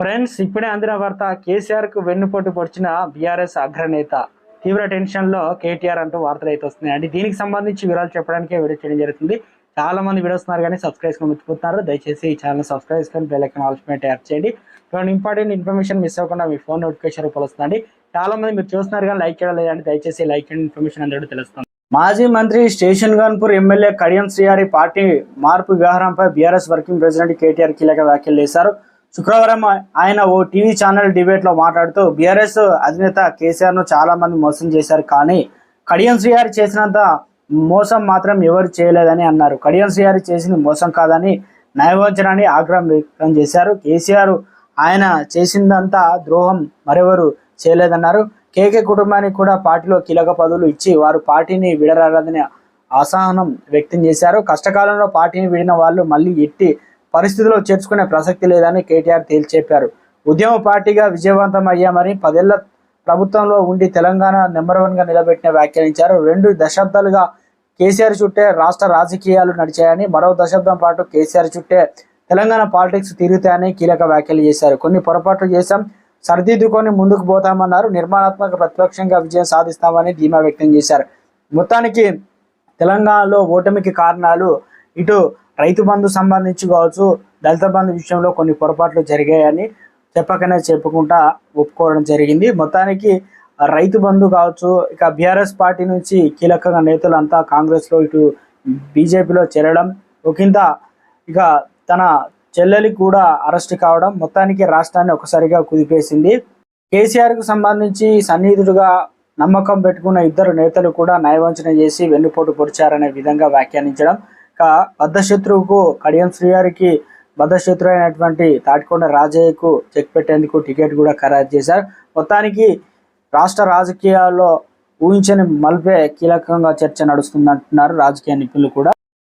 Friends ఇప్పుడే అందిన వార్త కేసీఆర్కు వెన్నుపోటు పొడిచిన బీఆర్ఎస్ అగ్రనేత. తీవ్ర టెన్షన్లో కేటీఆర్ అంటూ వార్తలు అయితే వస్తున్నాయండి. దీనికి సంబంధించి వివరాలు చెప్పడానికే వీడియో చేయడం జరుగుతుంది. చాలా మంది వీడియో వస్తున్నారు కానీ సబ్స్క్రైబ్ చేసుకుని మెచ్చుకుంటున్నారు దయచేసి ఈ ఛానల్ సబ్స్క్రైబ్ చేసుకొని బెల్ ఐకాన్ ఆల్స్మెంట్ యాప్ చేయండి. ఇటువంటి ఇంపార్టెంట్ ఇన్ఫర్మేషన్ మిస్ అవ్వకుండా మీ ఫోన్ నోటిఫికేషన్ రూపంలో వస్తుందండి. చాలా మంది మీరు చూస్తున్నారు కానీ లైక్ చేయడం లేదండి. దయచేసి లైక్ అండ్ ఇన్ఫర్మేషన్ అందరూ తెలుస్తుంది. మాజీ మంత్రి station Ghanpur MLA Kadiyam Srihari party మార్పు వ్యవహారంపై బీఆర్ఎస్ వర్కింగ్ ప్రెసిడెంట్ కేటీఆర్ కీలక వ్యాఖ్యలు చేశారు. శుక్రవారం ఆయన ఓ టీవీ ఛానల్ డిబేట్లో మాట్లాడుతూ బీఆర్ఎస్ అధినేత కేసీఆర్ను చాలా మంది మోసం చేశారు కానీ కడియం శ్రీహారి చేసినంత మోసం మాత్రం ఎవరు చేయలేదని అన్నారు. కడియం శ్రీహారి చేసిన మోసం కాదని నయవంచనని ఆగ్రహం వ్యక్తం చేశారు. కేసీఆర్ ఆయన చేసిందంతా ద్రోహం మరెవరు చేయలేదన్నారు. కేకే కుటుంబానికి కూడా పార్టీలో కీలక పదవులు ఇచ్చి వారు పార్టీని విడరాదని అసహనం వ్యక్తం చేశారు. కష్టకాలంలో పార్టీని విడిన వాళ్ళు మళ్ళీ ఎట్టి పరిస్థితుల్లో చేర్చుకునే ప్రసక్తి లేదని కేటీఆర్ తేల్చెప్పారు ఉద్యమ పార్టీగా విజయవంతం అయ్యామని పదేళ్ళ ప్రభుత్వంలో ఉండి తెలంగాణ నెంబర్ వన్గా నిలబెట్టిన వ్యాఖ్యానించారు. రెండు దశాబ్దాలుగా కేసీఆర్ చుట్టే రాష్ట్ర రాజకీయాలు నడిచాయని మరో దశాబ్దం పాటు కేసీఆర్ చుట్టే తెలంగాణ పాలిటిక్స్ తిరుగుతాయని కీలక వ్యాఖ్యలు చేశారు. కొన్ని పొరపాట్లు చేశాం సరిదిద్దుకొని ముందుకు పోతామన్నారు. నిర్మాణాత్మక ప్రతిపక్షంగా విజయం సాధిస్తామని ధీమా వ్యక్తం చేశారు. మొత్తానికి తెలంగాణలో ఓటమికి కారణాలు ఇటు రైతు బంధు సంబంధించి కావచ్చు దళిత బంధు విషయంలో కొన్ని పొరపాట్లు జరిగాయని చెప్పకనే చెప్పుకుంటా ఒప్పుకోవడం జరిగింది. మొత్తానికి రైతు బంధు కావచ్చు ఇక బీఆర్ఎస్ పార్టీ నుంచి కీలకంగా నేతలంతా కాంగ్రెస్లో ఇటు బీజేపీలో చేరడం ఒకంత ఇక తన చెల్లెలి కూడా అరెస్ట్ కావడం మొత్తానికి రాష్ట్రాన్ని ఒకసారిగా కుదిపేసింది. కేసీఆర్కు సంబంధించి సన్నిహితుడుగా నమ్మకం పెట్టుకున్న ఇద్దరు నేతలు కూడా నయవంచన చేసి వెన్నుపోటు పొడిచారనే విధంగా వ్యాఖ్యానించడం ఇక బద్ధశత్రువుకు కడియం శ్రీగారికి బద్ధశత్రు అయినటువంటి తాటికొండ రాజయ్యకు చెక్ పెట్టేందుకు టికెట్ కూడా ఖరారు చేశారు. మొత్తానికి రాష్ట్ర రాజకీయాల్లో ఊహించని మలిపే కీలకంగా చర్చ నడుస్తుందంటున్నారు రాజకీయ నిపుణులు కూడా.